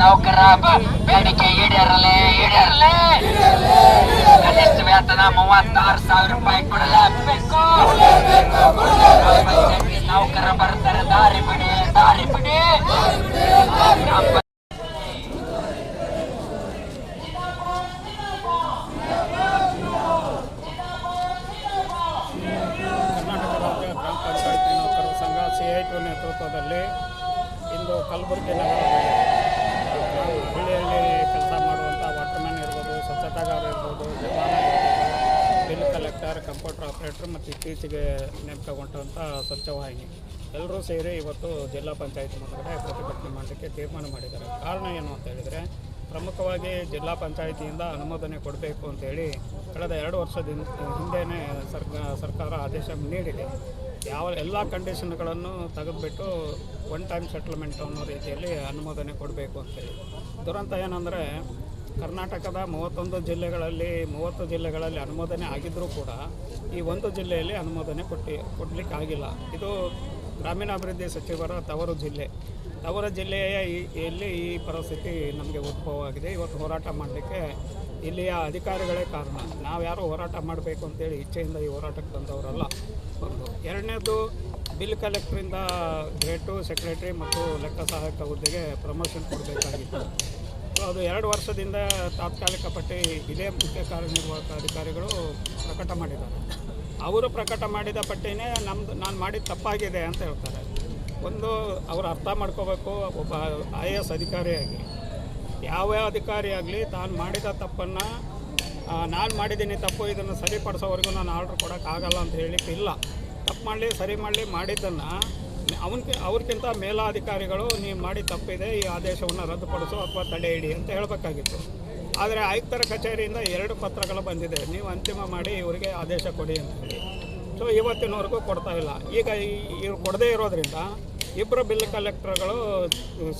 ನೌಕರ ಬೇಡಿಕೆ ಈಡೇರಲೆ ಈಡೇರಲೆ. ಕನಿಷ್ಠ ವೇತನ ಮೂವತ್ತಾರು ಸಾವಿರ ರೂಪಾಯಿ ಕೊಡಲೇಬೇಕು. ನೌಕರ ಬರ್ತಾರೆ, ದಾರಿ ಬಿಡಿ ದಾರಿ ಬಿಡಿ. ನೇತೃತ್ವದಲ್ಲಿ ಇಂದು ಕಲಬುರಗಿ ರಾಜ್ಯ ಬಿಲ್ ಕಲೆಕ್ಟರ್ ಕಂಪ್ಯೂಟರ್ ಆಪ್ರೇಟರ್ ಮತ್ತು ಇತ್ತೀಚೆಗೆ ನೇಮಕಗೊಂಡಂಥ ಸ್ವಚ್ಛವಾಹಿನಿ. ಎಲ್ಲರೂ ಸೇರಿ ಇವತ್ತು ಜಿಲ್ಲಾ ಪಂಚಾಯತ್ ಮುಂದೆ ಪ್ರತಿಭಟನೆ ಮಾಡಲಿಕ್ಕೆ ತೀರ್ಮಾನ ಮಾಡಿದ್ದಾರೆ. ಕಾರಣ ಏನು ಅಂತ ಹೇಳಿದರೆ, ಪ್ರಮುಖವಾಗಿ ಜಿಲ್ಲಾ ಪಂಚಾಯಿತಿಯಿಂದ ಅನುಮೋದನೆ ಕೊಡಬೇಕು ಅಂತೇಳಿ ಕಳೆದ ಎರಡು ವರ್ಷದಿಂದ ಹಿಂದೆಯೇ ಸರ್ಕ ಸರ್ಕಾರ ಆದೇಶ ನೀಡಿದೆ. ಯಾವ ಎಲ್ಲ ಕಂಡೀಷನ್ಗಳನ್ನು ತೆಗೆದುಬಿಟ್ಟು ಒನ್ ಟೈಮ್ ಸೆಟ್ಲ್ಮೆಂಟ್ ಅನ್ನೋ ರೀತಿಯಲ್ಲಿ ಅನುಮೋದನೆ ಕೊಡಬೇಕು ಅಂತೇಳಿ ದುರಂತ ಏನಂದರೆ ಕರ್ನಾಟಕದ ಮೂವತ್ತೊಂದು ಜಿಲ್ಲೆಗಳಲ್ಲಿ, ಮೂವತ್ತು ಜಿಲ್ಲೆಗಳಲ್ಲಿ ಅನುಮೋದನೆ ಆಗಿದ್ದರೂ ಕೂಡ ಈ ಒಂದು ಜಿಲ್ಲೆಯಲ್ಲಿ ಅನುಮೋದನೆ ಕೊಟ್ಟು ಕೊಡಲಿಕ್ಕೆ ಆಗಿಲ್ಲ ಇದು ಗ್ರಾಮೀಣಾಭಿವೃದ್ಧಿ ಸಚಿವರ ತವರು ಜಿಲ್ಲೆ. ತವರು ಜಿಲ್ಲೆಯ ಇಲ್ಲಿ ಈ ಪರಿಸ್ಥಿತಿ ನಮಗೆ ಉದ್ಭವವಾಗಿದೆ, ಇವತ್ತು ಹೋರಾಟ ಮಾಡಲಿಕ್ಕೆ ಇಲ್ಲಿಯ ಅಧಿಕಾರಿಗಳೇ ಕಾರಣ. ನಾವು ಯಾರು ಹೋರಾಟ ಮಾಡಬೇಕು ಅಂತೇಳಿ ಇಚ್ಛೆಯಿಂದ ಈ ಹೋರಾಟಕ್ಕೆ ಬಂದವರಲ್ಲ. ಒಂದು. ಎರಡನೇದು ಬಿಲ್ ಕಲೆಕ್ಟ್ರಿಂದ ಗ್ರೇಟು ಸೆಕ್ರೆಟರಿ ಮತ್ತು ಲೆಕ್ಕ ಸಹಾಯಕ ಹುದ್ದೆಗೆ ಪ್ರಮೋಷನ್ ಕೊಡಬೇಕಾಗಿತ್ತು. ಅದು ಎರಡು ವರ್ಷದಿಂದ ತಾತ್ಕಾಲಿಕ ಪಟ್ಟಿ ಇದೇ ಮುಖ್ಯ ಕಾರ್ಯನಿರ್ವಾಹಕ ಅಧಿಕಾರಿಗಳು ಪ್ರಕಟ ಮಾಡಿದ್ದಾರೆ. ಅವರು ಪ್ರಕಟ ಮಾಡಿದ ಪಟ್ಟಿನೇ ನಮ್ಮದು ನಾನು ಮಾಡಿದ ತಪ್ಪಾಗಿದೆ ಅಂತ ಹೇಳ್ತಾರೆ. ಒಂದು ಅವರು ಅರ್ಥ ಮಾಡ್ಕೋಬೇಕು, ಒಬ್ಬ ಐ ಎ ಎಸ್ ಅಧಿಕಾರಿಯಾಗಿ. ಯಾವ ಅಧಿಕಾರಿ ಆಗಲಿ ತಾನು ಮಾಡಿದ ತಪ್ಪನ್ನು ನಾನು ಮಾಡಿದ್ದೀನಿ ತಪ್ಪು, ಇದನ್ನು ಸರಿಪಡಿಸೋವರೆಗೂ ನಾನು ಆರ್ಡ್ರ್ ಕೊಡೋಕ್ಕಾಗಲ್ಲ ಅಂತ ಹೇಳಿಕ್ಕೆ ಇಲ್ಲ. ತಪ್ಪು ಮಾಡಲಿ, ಸರಿ ಮಾಡಲಿ ಮಾಡಿದ್ದನ್ನು ಅವನ್ಕಿ ಅವ್ರಿಗಿಂತ ಮೇಲಾಧಿಕಾರಿಗಳು ನೀವು ಮಾಡಿ ತಪ್ಪಿದೆ, ಈ ಆದೇಶವನ್ನು ರದ್ದುಪಡಿಸು ಅಥವಾ ತಡೆ ಹಿಡಿ ಅಂತ ಹೇಳಬೇಕಾಗಿತ್ತು. ಆದರೆ ಆಯುಕ್ತರ ಕಚೇರಿಯಿಂದ ಎರಡು ಪತ್ರಗಳು ಬಂದಿದೆ. ನೀವು ಅಂತಿಮ ಮಾಡಿ ಇವರಿಗೆ ಆದೇಶ ಕೊಡಿ ಅಂತ ಹೇಳಿ. ಸೊ ಇವತ್ತಿನವರೆಗೂ ಕೊಡ್ತಾ ಇಲ್ಲ. ಈಗ ಇವ್ರು ಕೊಡದೇ ಇರೋದ್ರಿಂದ ಇಬ್ಬರು ಬಿಲ್ ಕಲೆಕ್ಟರ್ಗಳು,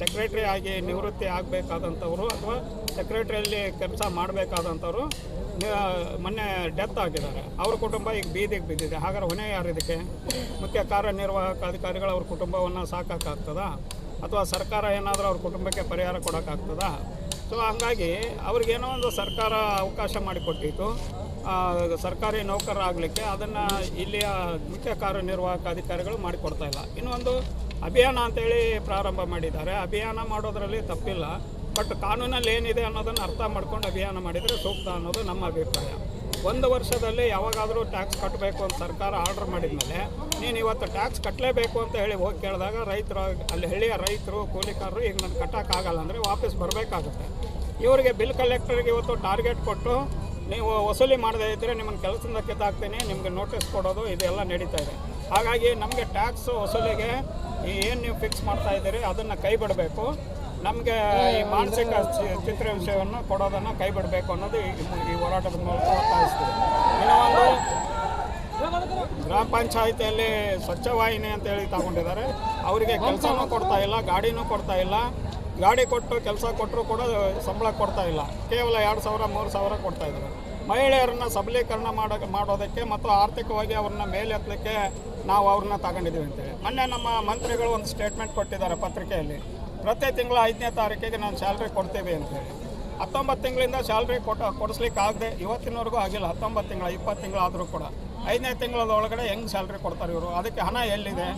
ಸೆಕ್ರೆಟ್ರಿ ಆಗಿ ನಿವೃತ್ತಿ ಆಗಬೇಕಾದಂಥವ್ರು ಅಥವಾ ಸೆಕ್ರೆಟ್ರಿಯಲ್ಲಿ ಕೆಲಸ ಮಾಡಬೇಕಾದಂಥವ್ರು ಮೊನ್ನೆ ಡೆತ್ ಆಗಿದ್ದಾರೆ. ಅವ್ರ ಕುಟುಂಬ ಈಗ ಬೀದಿಗೆ ಬಿದ್ದಿದೆ. ಹಾಗಾದ್ರೆ ಹೊಣೆ ಯಾರು ಇದಕ್ಕೆ? ಮುಖ್ಯ ಕಾರ್ಯನಿರ್ವಾಹಕ ಅಧಿಕಾರಿಗಳು ಅವ್ರ ಕುಟುಂಬವನ್ನು ಸಾಕಾಗ್ತದ ಅಥವಾ ಸರ್ಕಾರ ಏನಾದರೂ ಅವ್ರ ಕುಟುಂಬಕ್ಕೆ ಪರಿಹಾರ ಕೊಡೋಕ್ಕಾಗ್ತದ ಸೊ ಹಂಗಾಗಿ ಅವ್ರಿಗೇನೋ ಒಂದು ಸರ್ಕಾರ ಅವಕಾಶ ಮಾಡಿಕೊಟ್ಟಿತ್ತು. ಸರ್ಕಾರಿ ನೌಕರರಾಗಲಿಕ್ಕೆ ಅದನ್ನು ಇಲ್ಲಿಯ ಮುಖ್ಯ ಕಾರ್ಯನಿರ್ವಾಹಕ ಅಧಿಕಾರಿಗಳು ಮಾಡಿಕೊಡ್ತಾ ಇಲ್ಲ. ಇನ್ನೊಂದು ಅಭಿಯಾನ ಅಂತೇಳಿ ಪ್ರಾರಂಭ ಮಾಡಿದ್ದಾರೆ. ಅಭಿಯಾನ ಮಾಡೋದರಲ್ಲಿ ತಪ್ಪಿಲ್ಲ. ಬಟ್ ಕಾನೂನಲ್ಲಿ ಏನಿದೆ ಅನ್ನೋದನ್ನು ಅರ್ಥ ಮಾಡ್ಕೊಂಡು ಅಭಿಯಾನ ಮಾಡಿದರೆ ಸೂಕ್ತ ಅನ್ನೋದು ನಮ್ಮ ಅಭಿಪ್ರಾಯ. ಒಂದು ವರ್ಷದಲ್ಲಿ ಯಾವಾಗಾದರೂ ಟ್ಯಾಕ್ಸ್ ಕಟ್ಟಬೇಕು ಅಂತ ಸರ್ಕಾರ ಆರ್ಡರ್ ಮಾಡಿದ್ಮೇಲೆ ನೀನು ಇವತ್ತು ಟ್ಯಾಕ್ಸ್ ಕಟ್ಟಲೇಬೇಕು ಅಂತ ಹೇಳಿ ಹೋಗಿ ಕೇಳಿದಾಗ ರೈತರು, ಅಲ್ಲಿ ಹಳ್ಳಿಯ ರೈತರು, ಕೂಲಿಕಾರರು, ಈಗ ನಾನು ಕಟ್ಟೋಕ್ಕಾಗಲ್ಲ ಅಂದರೆ ವಾಪಸ್ ಬರಬೇಕಾಗುತ್ತೆ. ಇವರಿಗೆ ಬಿಲ್ ಕಲೆಕ್ಟರ್ಗೆ ಇವತ್ತು ಟಾರ್ಗೆಟ್ ಕೊಟ್ಟು ನೀವು ವಸೂಲಿ ಮಾಡದೇ ಇದ್ದರೆ ನಿಮ್ಮನ್ನು ಕೆಲಸದಿಂದ ಕಿತ್ತಾಕ್ತೀನಿ, ನಿಮಗೆ ನೋಟಿಸ್ ಕೊಡೋದು ಇದೆಲ್ಲ ನಡೀತಾ ಇದೆ. ಹಾಗಾಗಿ ನಮಗೆ ಟ್ಯಾಕ್ಸ್ ವಸೂಲಿಗೆ ಏನು ನೀವು ಫಿಕ್ಸ್ ಮಾಡ್ತಾ ಇದ್ದೀರಿ ಅದನ್ನು ಕೈ ಬಿಡಬೇಕು ನಮಗೆ ಈ ಮಾನಸಿಕ ಚಿತ್ರ ವಿಷಯವನ್ನು ಕೊಡೋದನ್ನು ಕೈ ಬಿಡಬೇಕು ಅನ್ನೋದು ಈ ಹೋರಾಟದ ಮೂಲಕ ಒತ್ತಾಯಿಸ್ತೀವಿ ಒಂದು ಗ್ರಾಮ ಪಂಚಾಯಿತಿಯಲ್ಲಿ ಸ್ವಚ್ಛವಾಹಿನಿ ಅಂತೇಳಿ ತಗೊಂಡಿದ್ದಾರೆ. ಅವರಿಗೆ ಕೆಲಸನೂ ಕೊಡ್ತಾ ಇಲ್ಲ, ಗಾಡಿನೂ ಕೊಡ್ತಾ ಇಲ್ಲ. ಗಾಡಿ ಕೊಟ್ಟು ಕೆಲಸ ಕೊಟ್ಟರು ಕೂಡ ಸಂಬಳ ಕೊಡ್ತಾ ಇಲ್ಲ. ಕೇವಲ ಎರಡು ಸಾವಿರ, ಮೂರು ಸಾವಿರ ಕೊಡ್ತಾ ಇದ್ದಾರೆ. ಮಹಿಳೆಯರನ್ನ ಸಬಲೀಕರಣ ಮಾಡೋ ಮಾಡೋದಕ್ಕೆ ಮತ್ತು ಆರ್ಥಿಕವಾಗಿ ಅವ್ರನ್ನ ಮೇಲೆತ್ತಲಿಕ್ಕೆ ನಾವು ಅವ್ರನ್ನ ತಗೊಂಡಿದ್ದೀವಿ ಅಂತೇಳಿ. ಮೊನ್ನೆ ನಮ್ಮ ಮಂತ್ರಿಗಳು ಒಂದು ಸ್ಟೇಟ್ಮೆಂಟ್ ಕೊಟ್ಟಿದ್ದಾರೆ ಪತ್ರಿಕೆಯಲ್ಲಿ. ಪ್ರತಿ ತಿಂಗಳ ಐದನೇ ತಾರೀಕಿಗೆ ನಾನು ಸ್ಯಾಲ್ರಿ ಕೊಡ್ತೇವೆ ಅಂತೇಳಿ ಹತ್ತೊಂಬತ್ತು ತಿಂಗಳಿಂದ ಸ್ಯಾಲ್ರಿ ಕೊಟ್ಟ, ಕೊಡಿಸ್ಲಿಕ್ಕೆ ಆಗದೆ ಇವತ್ತಿನವರೆಗೂ ಆಗಿಲ್ಲ. ಹತ್ತೊಂಬತ್ತು ತಿಂಗಳ, ಇಪ್ಪತ್ತು ತಿಂಗಳಾದರೂ ಕೂಡ. ಐದನೇ ತಿಂಗಳದೊಳಗಡೆ ಹೆಂಗೆ ಸ್ಯಾಲ್ರಿ ಕೊಡ್ತಾರೆ ಇವರು? ಅದಕ್ಕೆ ಹಣ ಎಲ್ಲಿದೆ?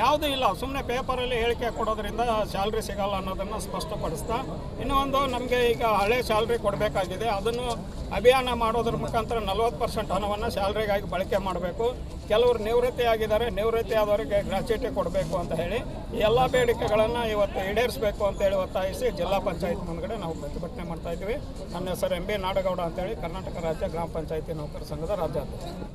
ಯಾವುದೂ ಇಲ್ಲ ಸುಮ್ಮನೆ ಪೇಪರಲ್ಲಿ ಹೇಳಿಕೆ ಕೊಡೋದ್ರಿಂದ ಸ್ಯಾಲ್ರಿ ಸಿಗಲ್ಲ ಅನ್ನೋದನ್ನು ಸ್ಪಷ್ಟಪಡಿಸ್ತಾ, ಇನ್ನೂ ಒಂದು ನಮಗೆ ಈಗ ಹಳೆ ಸ್ಯಾಲ್ರಿ ಕೊಡಬೇಕಾಗಿದೆ, ಅದನ್ನು ಅಭಿಯಾನ ಮಾಡೋದ್ರ ಮುಖಾಂತರ ನಲ್ವತ್ತು ಪರ್ಸೆಂಟ್ ಹಣವನ್ನು ಸ್ಯಾಲ್ರಿಗಾಗಿ ಬಳಕೆ ಮಾಡಬೇಕು. ಕೆಲವರು ನಿವೃತ್ತಿ ಆಗಿದ್ದಾರೆ ನಿವೃತ್ತಿ ಆದವರಿಗೆ ಗ್ರಾಚ್ಯುಟಿ ಕೊಡಬೇಕು ಅಂತ ಹೇಳಿ, ಈ ಎಲ್ಲ ಬೇಡಿಕೆಗಳನ್ನು ಇವತ್ತು ಈಡೇರಿಸಬೇಕು ಅಂತೇಳಿ ಒತ್ತಾಯಿಸಿ ಜಿಲ್ಲಾ ಪಂಚಾಯತ್ ಮುಂದ್ಗಡೆ ನಾವು ಪ್ರತಿಭಟನೆ ಮಾಡ್ತಾ ಇದ್ದೀವಿ. ನನ್ನ ಹೆಸರು ಎಂ ಬಿ ನಾಡಗೌಡ ಅಂತೇಳಿ ಕರ್ನಾಟಕ ರಾಜ್ಯ ಗ್ರಾಮ ಪಂಚಾಯತಿ ನೌಕರ ಸಂಘದ ರಾಜ್ಯಾಧ್ಯಕ್ಷ.